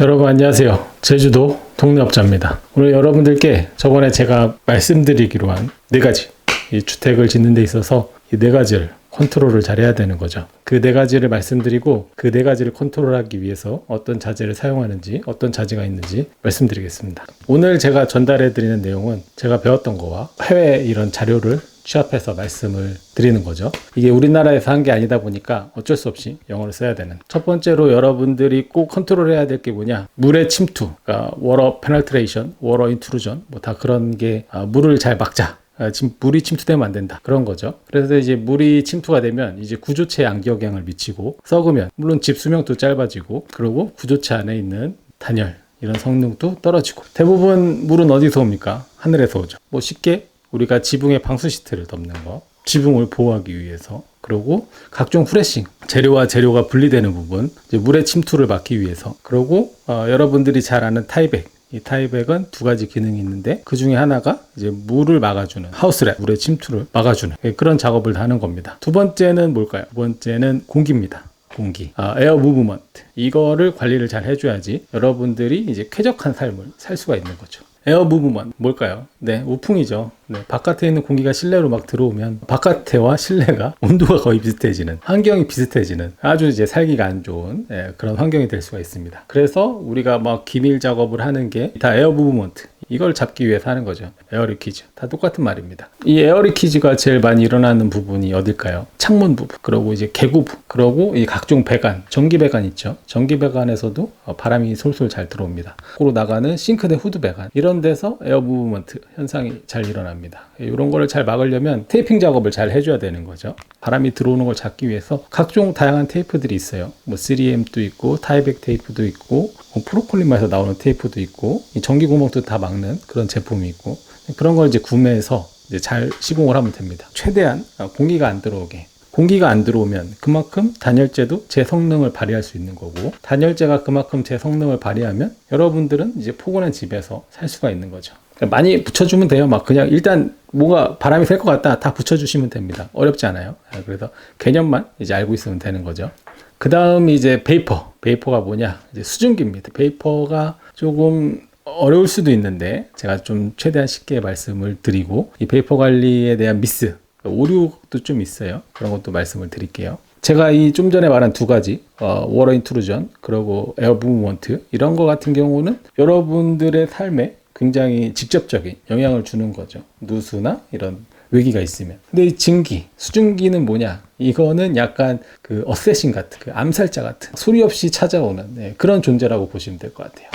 여러분 안녕하세요. 제주도 동네업자입니다. 오늘 여러분들께 저번에 제가 말씀드리기로 한 네 가지 이 주택을 짓는 데 있어서 이 네 가지를 컨트롤을 잘해야 되는 거죠. 그 네 가지를 말씀드리고 그 네 가지를 컨트롤하기 위해서 어떤 자재를 사용하는지 어떤 자재가 있는지 말씀드리겠습니다. 오늘 제가 전달해 드리는 내용은 제가 배웠던 거와 해외 이런 자료를 취합해서 말씀을 드리는 거죠. 이게 우리나라에서 한 게 아니다 보니까 어쩔 수 없이 영어를 써야 되는. 첫 번째로 여러분들이 꼭 컨트롤해야 될 게 뭐냐? 물의 침투, 그러니까 워러 페널트레이션, 워러 인트루전, 뭐 다 그런 게 아, 물을 잘 막자. 아, 지금 물이 침투되면 안 된다. 그런 거죠. 그래서 이제 물이 침투가 되면 이제 구조체에 안기영향을 미치고 썩으면 물론 집 수명도 짧아지고 그리고 구조체 안에 있는 단열 이런 성능도 떨어지고 대부분 물은 어디서 옵니까? 하늘에서 오죠. 뭐 쉽게 우리가 지붕에 방수 시트를 덮는 거, 지붕을 보호하기 위해서, 그리고 각종 프레싱, 재료와 재료가 분리되는 부분, 물의 침투를 막기 위해서, 그리고 어, 여러분들이 잘 아는 타이백, 이 타이백은 두 가지 기능이 있는데 그 중에 하나가 이제 물을 막아주는 하우스랩, 물의 침투를 막아주는 예, 그런 작업을 하는 겁니다. 두 번째는 뭘까요? 두 번째는 공기입니다. 공기, 아, 에어 무브먼트 이거를 관리를 잘 해줘야지 여러분들이 이제 쾌적한 삶을 살 수가 있는 거죠. 에어 무브먼 뭘까요? 네, 우풍이죠. 네, 바깥에 있는 공기가 실내로 막 들어오면 바깥에와 실내가 온도가 거의 비슷해지는 환경이 비슷해지는 아주 이제 살기가 안 좋은 예, 그런 환경이 될 수가 있습니다. 그래서 우리가 막 기밀 작업을 하는 게 다 에어 무브먼트 이걸 잡기 위해서 하는 거죠. 에어리키즈. 다 똑같은 말입니다. 이 에어리키즈가 제일 많이 일어나는 부분이 어딜까요? 창문 부분, 그리고 이제 개구 부 그리고 이 각종 배관, 전기 배관 있죠. 전기 배관에서도 어, 바람이 솔솔 잘 들어옵니다. 거로 나가는 싱크대 후드 배관. 이런 데서 에어 무브먼트 현상이 잘 일어납니다. 이런 거를 잘 막으려면 테이핑 작업을 잘 해줘야 되는 거죠. 바람이 들어오는 걸 잡기 위해서 각종 다양한 테이프들이 있어요. 뭐 3M도 있고 타이백 테이프도 있고 뭐 프로콜리마에서 나오는 테이프도 있고 이 전기 구멍도 다 막는 그런 제품이 있고 그런 걸 이제 구매해서 이제 잘 시공을 하면 됩니다. 최대한 공기가 안 들어오게 공기가 안 들어오면 그만큼 단열재도 제 성능을 발휘할 수 있는 거고 단열재가 그만큼 제 성능을 발휘하면 여러분들은 이제 포근한 집에서 살 수가 있는 거죠. 그러니까 많이 붙여주면 돼요. 막 그냥 일단 뭐가 바람이 셀 것 같다 다 붙여주시면 됩니다. 어렵지 않아요. 네, 그래서 개념만 이제 알고 있으면 되는 거죠. 그 다음 이제 베이퍼. 베이퍼가 뭐냐? 이제 수증기입니다. 베이퍼가 조금 어려울 수도 있는데 제가 좀 최대한 쉽게 말씀을 드리고 이 베이퍼 관리에 대한 미스, 오류도 좀 있어요. 그런 것도 말씀을 드릴게요. 제가 이 좀 전에 말한 두 가지 어, 워러 인트루전 그리고 에어 무브먼트 이런 거 같은 경우는 여러분들의 삶에 굉장히 직접적인 영향을 주는 거죠. 누수나 이런 외기가 있으면. 근데 이 증기, 수증기는 뭐냐? 이거는 약간 그 어쌔신 같은, 그 암살자 같은, 소리 없이 찾아오는 네, 그런 존재라고 보시면 될 것 같아요.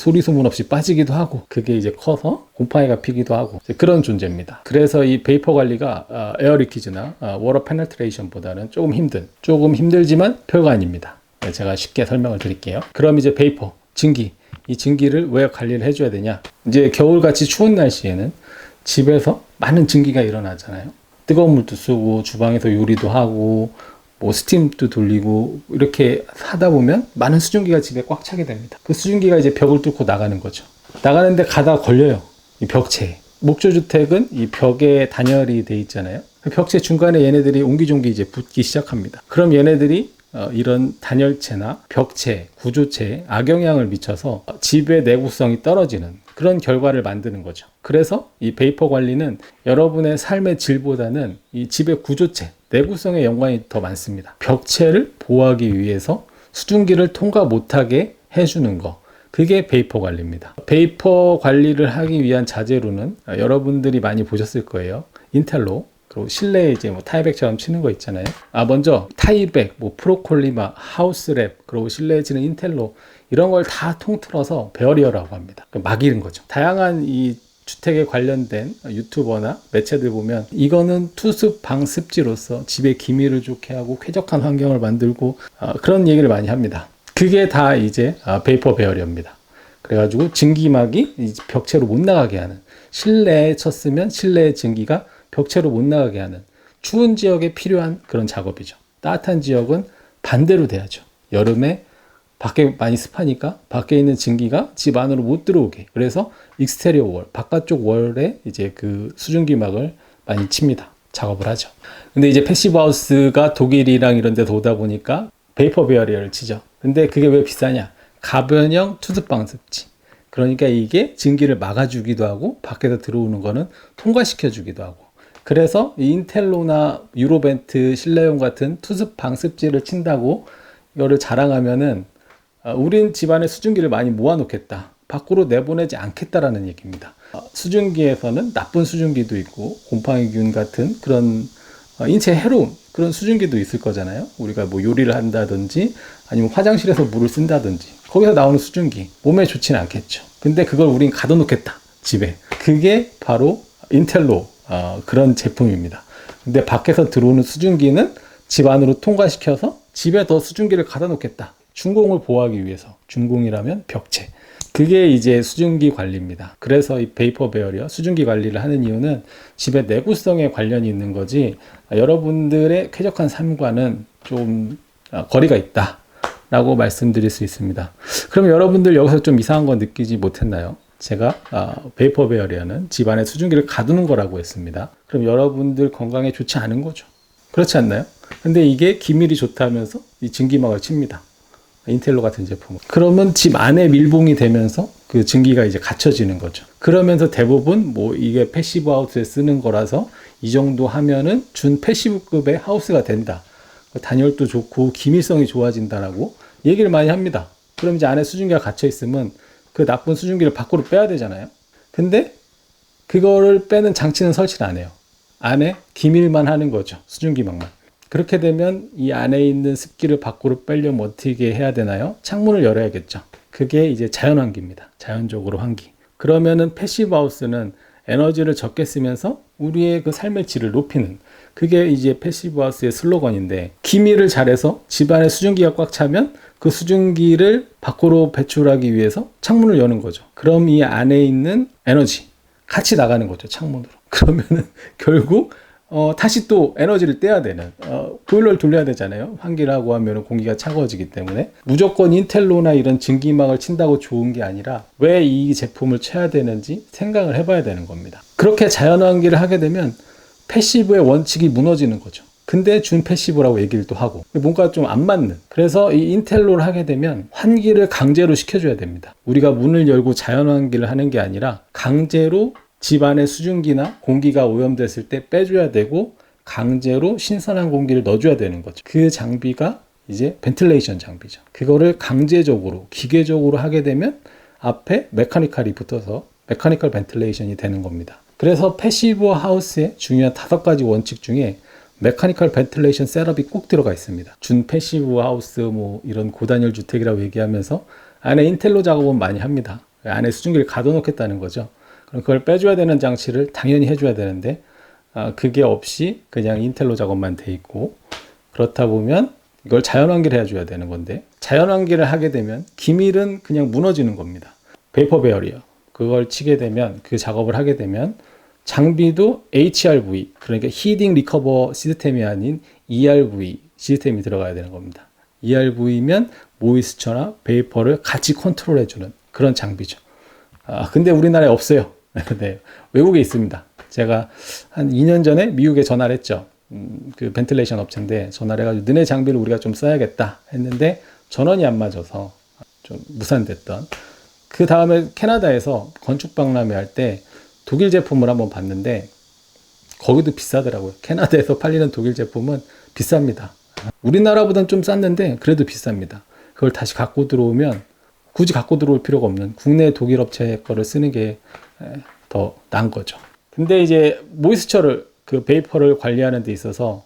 소리 소문 없이 빠지기도 하고 그게 이제 커서 곰팡이가 피기도 하고 그런 존재입니다. 그래서 이 베이퍼 관리가 어, 에어 리키즈나 어, 워터 페널트레이션보다는 조금 힘든 조금 힘들지만 별거 아닙니다. 네, 제가 쉽게 설명을 드릴게요. 그럼 이제 베이퍼 증기 이 증기를 왜 관리를 해줘야 되냐? 이제 겨울같이 추운 날씨에는 집에서 많은 증기가 일어나잖아요. 뜨거운 물도 쓰고 주방에서 요리도 하고 뭐 스팀도 돌리고 이렇게 하다 보면 많은 수증기가 집에 꽉 차게 됩니다. 그 수증기가 이제 벽을 뚫고 나가는 거죠. 나가는데 가다 걸려요. 이 벽체에. 목조주택은 이 벽에 단열이 돼 있잖아요. 그 벽체 중간에 얘네들이 옹기종기 이제 붙기 시작합니다. 그럼 얘네들이 어, 이런 단열체나 벽체, 구조체에 악영향을 미쳐서 집의 내구성이 떨어지는 그런 결과를 만드는 거죠. 그래서 이 베이퍼 관리는 여러분의 삶의 질보다는 이 집의 구조체, 내구성의 연관이 더 많습니다. 벽체를 보호하기 위해서 수증기를 통과 못하게 해주는 거. 그게 베이퍼 관리입니다. 베이퍼 관리를 하기 위한 자재로는 여러분들이 많이 보셨을 거예요. 인텔로 그리고 실내에 이제 뭐 타이백처럼 치는 거 있잖아요. 아 먼저 타이백, 뭐 프로콜리마, 하우스랩, 그리고 실내에 치는 인텔로 이런 걸 다 통틀어서 베어리어라고 합니다. 막이는 거죠. 다양한 이 주택에 관련된 유튜버나 매체들 보면 이거는 투습 방습지로서 집의 기미를 좋게 하고 쾌적한 환경을 만들고 어, 그런 얘기를 많이 합니다. 그게 다 이제 어, 베이퍼 베어리어입니다. 그래가지고 증기막이 벽체로 못 나가게 하는 실내에 쳤으면 실내의 증기가 벽체로 못 나가게 하는 추운 지역에 필요한 그런 작업이죠. 따뜻한 지역은 반대로 돼야죠. 여름에 밖에 많이 습하니까 밖에 있는 증기가 집 안으로 못 들어오게. 그래서 익스테리어 월, 바깥쪽 월에 이제 그 수증기막을 많이 칩니다. 작업을 하죠. 근데 이제 패시브 하우스가 독일이랑 이런 데서 오다 보니까 베이퍼 베어리어를 치죠. 근데 그게 왜 비싸냐? 가변형 투습방 습지. 그러니까 이게 증기를 막아주기도 하고 밖에서 들어오는 거는 통과시켜주기도 하고. 그래서 이 인텔로나 유로벤트 실내용 같은 투습 방습지를 친다고 이거를 자랑하면은 아, 우린 집안에 수증기를 많이 모아놓겠다. 밖으로 내보내지 않겠다라는 얘기입니다. 아, 수증기에서는 나쁜 수증기도 있고 곰팡이균 같은 그런 어, 인체 해로운 그런 수증기도 있을 거잖아요. 우리가 뭐 요리를 한다든지 아니면 화장실에서 물을 쓴다든지 거기서 나오는 수증기 몸에 좋지는 않겠죠. 근데 그걸 우린 가둬놓겠다 집에. 그게 바로 인텔로 어, 그런 제품입니다. 근데 밖에서 들어오는 수증기는 집 안으로 통과시켜서 집에 더 수증기를 가둬 놓겠다. 준공을 보호하기 위해서. 준공이라면 벽체. 그게 이제 수증기 관리입니다. 그래서 이 베이퍼 베어리어 수증기 관리를 하는 이유는 집의 내구성에 관련이 있는 거지 여러분들의 쾌적한 삶과는 좀 어, 거리가 있다. 라고 말씀드릴 수 있습니다. 그럼 여러분들 여기서 좀 이상한 거 느끼지 못했나요? 제가 어, 베이퍼 베어리어는 집안에 수증기를 가두는 거라고 했습니다. 그럼 여러분들 건강에 좋지 않은 거죠. 그렇지 않나요? 근데 이게 기밀이 좋다면서 이 증기막을 칩니다. 인텔로 같은 제품. 그러면 집 안에 밀봉이 되면서 그 증기가 이제 갇혀지는 거죠. 그러면서 대부분 뭐 이게 패시브 하우스에 쓰는 거라서 이 정도 하면은 준 패시브급의 하우스가 된다. 단열도 좋고 기밀성이 좋아진다라고 얘기를 많이 합니다. 그럼 이제 안에 수증기가 갇혀 있으면 그 나쁜 수증기를 밖으로 빼야 되잖아요. 근데 그거를 빼는 장치는 설치를 안 해요. 안에 기밀만 하는 거죠. 수증기망만. 그렇게 되면 이 안에 있는 습기를 밖으로 빼려면 어떻게 해야 되나요? 창문을 열어야겠죠. 그게 이제 자연 환기입니다. 자연적으로 환기. 그러면은 패시브 하우스는 에너지를 적게 쓰면서 우리의 그 삶의 질을 높이는 그게 이제 패시브 하우스의 슬로건인데 기밀을 잘해서 집안에 수증기가 꽉 차면 그 수증기를 밖으로 배출하기 위해서 창문을 여는 거죠. 그럼 이 안에 있는 에너지 같이 나가는 거죠. 창문으로. 그러면은 결국 어, 다시 또 에너지를 떼야 되는 어, 보일러를 돌려야 되잖아요. 환기라고 하면 공기가 차가워지기 때문에 무조건 인텔로나 이런 증기막을 친다고 좋은 게 아니라 왜 이 제품을 쳐야 되는지 생각을 해봐야 되는 겁니다. 그렇게 자연 환기를 하게 되면 패시브의 원칙이 무너지는 거죠. 근데 준 패시브라고 얘기를 또 하고 뭔가 좀 안 맞는 그래서 이 인텔로를 하게 되면 환기를 강제로 시켜줘야 됩니다. 우리가 문을 열고 자연 환기를 하는 게 아니라 강제로 집안의 수증기나 공기가 오염됐을 때 빼줘야 되고 강제로 신선한 공기를 넣어줘야 되는 거죠. 그 장비가 이제 벤틸레이션 장비죠. 그거를 강제적으로 기계적으로 하게 되면 앞에 메카니컬이 붙어서 메카니컬 벤틸레이션이 되는 겁니다. 그래서 패시브 하우스의 중요한 다섯 가지 원칙 중에 메카니컬 벤틸레이션 셋업이 꼭 들어가 있습니다. 준 패시브 하우스 뭐 이런 고단열 주택이라고 얘기하면서 안에 인텔로 작업은 많이 합니다. 안에 수증기를 가둬놓겠다는 거죠. 그럼 그걸 빼줘야 되는 장치를 당연히 해줘야 되는데 아, 그게 없이 그냥 인텔로 작업만 돼 있고 그렇다 보면 이걸 자연환기를 해줘야 되는 건데 자연환기를 하게 되면 기밀은 그냥 무너지는 겁니다. 베이퍼 베어리어 그걸 치게 되면 그 작업을 하게 되면 장비도 HRV 그러니까 히딩 리커버 시스템이 아닌 ERV 시스템이 들어가야 되는 겁니다. ERV면 모이스처나 베이퍼를 같이 컨트롤해주는 그런 장비죠. 아, 근데 우리나라에 없어요. 네, 외국에 있습니다. 제가 한 2년 전에 미국에 전화를 했죠. 음, 그 벤틸레이션 업체인데 전화를 해가지고 너네 장비를 우리가 좀 써야겠다 했는데 전원이 안 맞아서 좀 무산됐던. 그 다음에 캐나다에서 건축 박람회 할 때 독일 제품을 한번 봤는데 거기도 비싸더라고요. 캐나다에서 팔리는 독일 제품은 비쌉니다. 우리나라보단 좀 쌌는데 그래도 비쌉니다. 그걸 다시 갖고 들어오면 굳이 갖고 들어올 필요가 없는 국내 독일 업체 거를 쓰는 게 더 나은 거죠. 근데 이제 모이스처를 그 베이퍼를 관리하는 데 있어서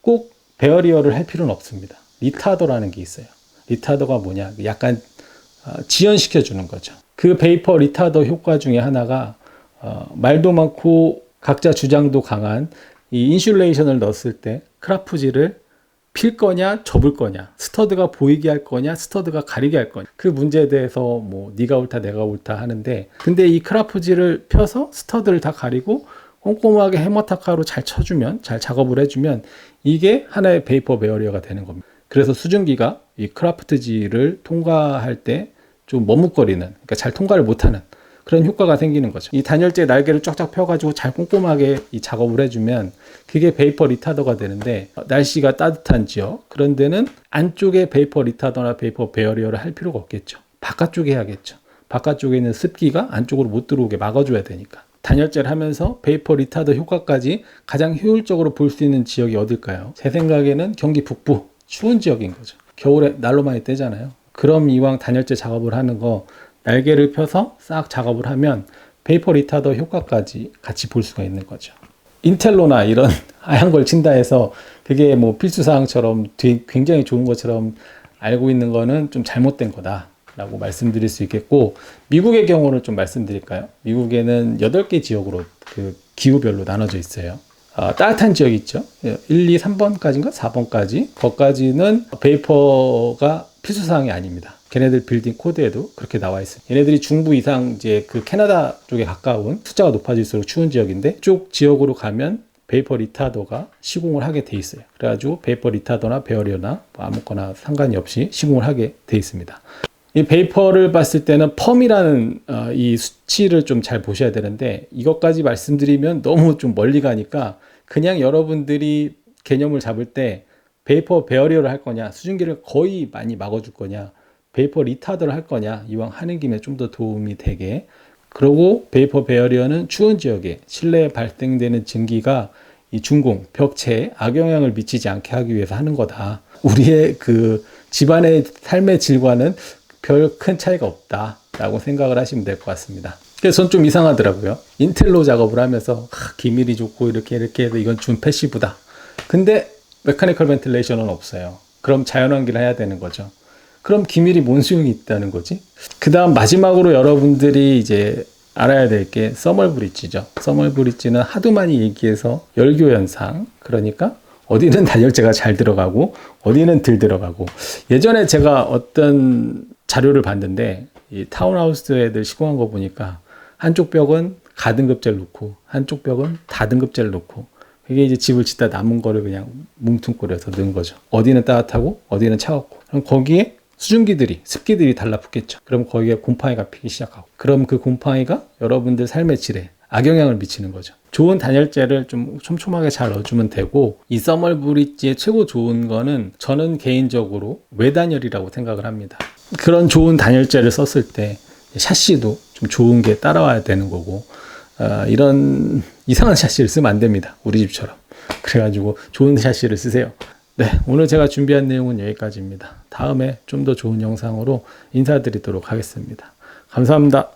꼭 베어리어를 할 필요는 없습니다. 리타더라는 게 있어요. 리타더가 뭐냐? 약간 어, 지연시켜 주는 거죠. 그 베이퍼 리타더 효과 중에 하나가 어, 말도 많고 각자 주장도 강한 이 인슐레이션을 넣었을 때 크라프지를 필 거냐 접을 거냐 스터드가 보이게 할 거냐 스터드가 가리게 할 거냐. 그 문제에 대해서 뭐 네가 옳다 내가 옳다 하는데 근데 이 크라프지를 펴서 스터드를 다 가리고 꼼꼼하게 해머타카로 잘 쳐주면 잘 작업을 해주면 이게 하나의 베이퍼 베어리어가 되는 겁니다. 그래서 수증기가 이 크라프트지를 통과할 때 좀 머뭇거리는 그러니까 잘 통과를 못하는 그런 효과가 생기는 거죠. 이 단열재 날개를 쫙쫙 펴가지고 잘 꼼꼼하게 이 작업을 해주면 그게 베이퍼 리타더가 되는데 날씨가 따뜻한 지역 그런 데는 안쪽에 베이퍼 리타더나 베이퍼 베어리어를 할 필요가 없겠죠. 바깥쪽에 해야겠죠. 바깥쪽에 있는 습기가 안쪽으로 못 들어오게 막아줘야 되니까. 단열재를 하면서 베이퍼 리타더 효과까지 가장 효율적으로 볼 수 있는 지역이 어딜까요? 제 생각에는 경기 북부 추운 지역인 거죠. 겨울에 날로 많이 떼잖아요. 그럼 이왕 단열재 작업을 하는 거 날개를 펴서 싹 작업을 하면 베이퍼 리타더 효과까지 같이 볼 수가 있는 거죠. 인텔로나 이런 하얀 걸 친다 해서 그게 뭐 필수 사항처럼 되게 굉장히 좋은 것처럼 알고 있는 거는 좀 잘못된 거다 라고 말씀드릴 수 있겠고 미국의 경우를 좀 말씀드릴까요? 미국에는 8개 지역으로 그 기후별로 나눠져 있어요. 아, 따뜻한 지역 있죠. 1, 2, 3번까지인가 4번까지. 거기까지는 베이퍼가 필수 사항이 아닙니다. 걔네들 빌딩 코드에도 그렇게 나와 있어요. 얘네들이 중부 이상 이제 그 캐나다 쪽에 가까운 숫자가 높아질수록 추운 지역인데 쪽 지역으로 가면 베이퍼 리타더가 시공을 하게 돼 있어요. 그래가지고 베이퍼 리타더나 베어리어나 뭐 아무거나 상관이 없이 시공을 하게 돼 있습니다. 이 베이퍼를 봤을 때는 펌이라는 어, 이 수치를 좀 잘 보셔야 되는데 이것까지 말씀드리면 너무 좀 멀리 가니까 그냥 여러분들이 개념을 잡을 때 베이퍼 베어리어를 할 거냐 수증기를 거의 많이 막아줄 거냐 베이퍼 리타더를 할 거냐 이왕 하는 김에 좀 더 도움이 되게 그리고 베이퍼 베어리어는 추운 지역에 실내에 발생되는 증기가 이 중공 벽체에 악영향을 미치지 않게 하기 위해서 하는 거다. 우리의 그 집안의 삶의 질과는 별 큰 차이가 없다라고 생각을 하시면 될 것 같습니다. 그래서 전좀 이상하더라고요. 인텔로 작업을 하면서 아, 기밀이 좋고 이렇게 이렇게 해서 이건 준 패시브다. 근데 메카니컬 벤틸레이션은 없어요. 그럼 자연환기를 해야 되는 거죠. 그럼 기밀이 뭔 소용이 있다는 거지? 그 다음 마지막으로 여러분들이 이제 알아야 될 게 서멀 브릿지죠. 서멀 브릿지는 하도 많이 얘기해서 열교 현상. 그러니까 어디는 단열재가 잘 들어가고 어디는 덜 들어가고 예전에 제가 어떤 자료를 봤는데 이 타운하우스 애들 시공한 거 보니까 한쪽 벽은 가등급재를 놓고 한쪽 벽은 다등급재를 놓고 이게 이제 집을 짓다 남은 거를 그냥 뭉퉁거려서 넣은 거죠. 어디는 따뜻하고 어디는 차갑고. 그럼 거기에 수증기들이 습기들이 달라붙겠죠. 그럼 거기에 곰팡이가 피기 시작하고. 그럼 그 곰팡이가 여러분들 삶의 질에 악영향을 미치는 거죠. 좋은 단열재를 좀 촘촘하게 잘 넣어주면 되고 이 서멀 브릿지의 최고 좋은 거는 저는 개인적으로 외단열이라고 생각을 합니다. 그런 좋은 단열재를 썼을 때 샤시도 좀 좋은 게 따라와야 되는 거고 어, 이런 이상한 샤시를 쓰면 안 됩니다. 우리 집처럼. 그래가지고 좋은 샤시를 쓰세요. 네, 오늘 제가 준비한 내용은 여기까지입니다. 다음에 좀 더 좋은 영상으로 인사드리도록 하겠습니다. 감사합니다.